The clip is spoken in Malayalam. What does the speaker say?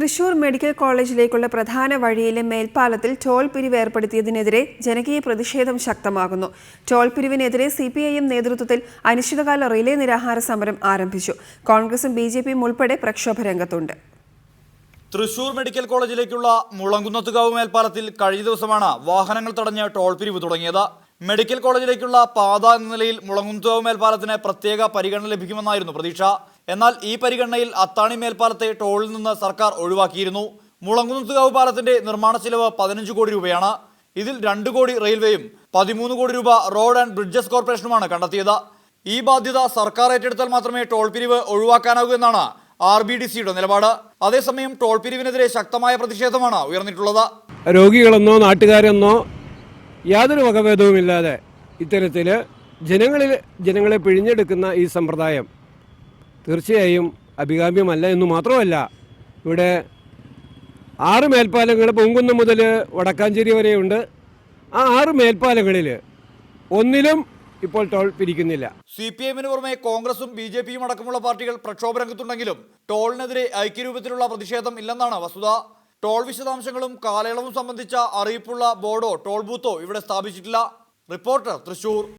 തൃശൂർ മെഡിക്കൽ കോളേജിലേക്കുള്ള പ്രധാന വഴിയിലെ മേൽപ്പാലത്തിൽ ടോൾ പിരിവ് ഏർപ്പെടുത്തിയതിനെതിരെ ജനകീയ പ്രതിഷേധം ശക്തമാകുന്നു. ടോൾ പിരിവിനെതിരെ സി പി ഐ എം നേതൃത്വത്തിൽ അനിശ്ചിതകാല റിലേ നിരാഹാര സമരം ആരംഭിച്ചു. കോൺഗ്രസും ബി ജെ പിയും ഉൾപ്പെടെ പ്രക്ഷോഭ രംഗത്തുണ്ട്. തൃശൂർ മെഡിക്കൽ കോളേജിലേക്കുള്ള മുളങ്കുന്നത്തുകാവ് മേൽപ്പാലത്തിൽ കഴിഞ്ഞ ദിവസമാണ് വാഹനങ്ങൾ തടഞ്ഞ് ടോൾ പിരിവ് തുടങ്ങിയത്. മെഡിക്കൽ കോളേജിലേക്കുള്ള പാത എന്ന നിലയിൽ മുളങ്കുന്നത്തുകാവ് മേൽപ്പാലത്തിന് പ്രത്യേക പരിഗണന ലഭിക്കുമെന്നായിരുന്നു പ്രതീക്ഷ. എന്നാൽ ഈ പരിഗണനയിൽ അത്താണി മേൽപ്പാലത്തെ ടോളിൽ നിന്ന് സർക്കാർ ഒഴിവാക്കിയിരുന്നു. മുളങ്കുന്നത്തുകാവ് പാലത്തിന്റെ നിർമ്മാണ ചിലവ് പതിനഞ്ച് കോടി രൂപയാണ്. ഇതിൽ രണ്ട് കോടി റെയിൽവേയും പതിമൂന്ന് കോടി രൂപ റോഡ് ആൻഡ് ബ്രിഡ്ജസ് കോർപ്പറേഷനുമാണ് കണ്ടെത്തിയത്. ഈ ബാധ്യത സർക്കാർ ഏറ്റെടുത്താൽ മാത്രമേ ടോൾ പിരിവ് ഒഴിവാക്കാനാകൂ എന്നാണ് ആർ ബി ഡി സിയുടെ നിലപാട്. അതേസമയം ടോൾ പിരിവിനെതിരെ ശക്തമായ പ്രതിഷേധമാണ് ഉയർന്നിട്ടുള്ളത്. രോഗികളെന്നോ നാട്ടുകാരെന്നോ യാതൊരു വകഭേദവുമില്ലാതെ ഇത്തരത്തിൽ ജനങ്ങളിൽ ജനങ്ങളെ പിഴിഞ്ഞെടുക്കുന്ന ഈ സമ്പ്രദായം തീർച്ചയായും അഭികാമ്യമല്ല എന്ന് മാത്രമല്ല ഇവിടെ ആറ് മേൽപ്പാലങ്ങൾ പൊങ്കുന്നം മുതൽ വടക്കാഞ്ചേരി വരെയുണ്ട്. ആ ആറ് മേൽപ്പാലങ്ങളിൽ ഒന്നിലും ഇപ്പോൾ ടോൾ പിരിക്കുന്നില്ല. സി പി എമ്മിന് പുറമെ കോൺഗ്രസും ബി ജെ പിയും അടക്കമുള്ള പാർട്ടികൾ പ്രക്ഷോഭ രംഗത്തുണ്ടെങ്കിലും ടോളിനെതിരെ ഐക്യരൂപത്തിലുള്ള പ്രതിഷേധം ഇല്ലെന്നാണ് വസ്തുത. ടോൾ വിശദാംശങ്ങളും കാലയളവും സംബന്ധിച്ച അറിയിപ്പുള്ള ബോർഡോ ടോൾ ബൂത്തോ ഇവിടെ സ്ഥാപിച്ചിട്ടില്ല. റിപ്പോർട്ടർ തൃശൂർ.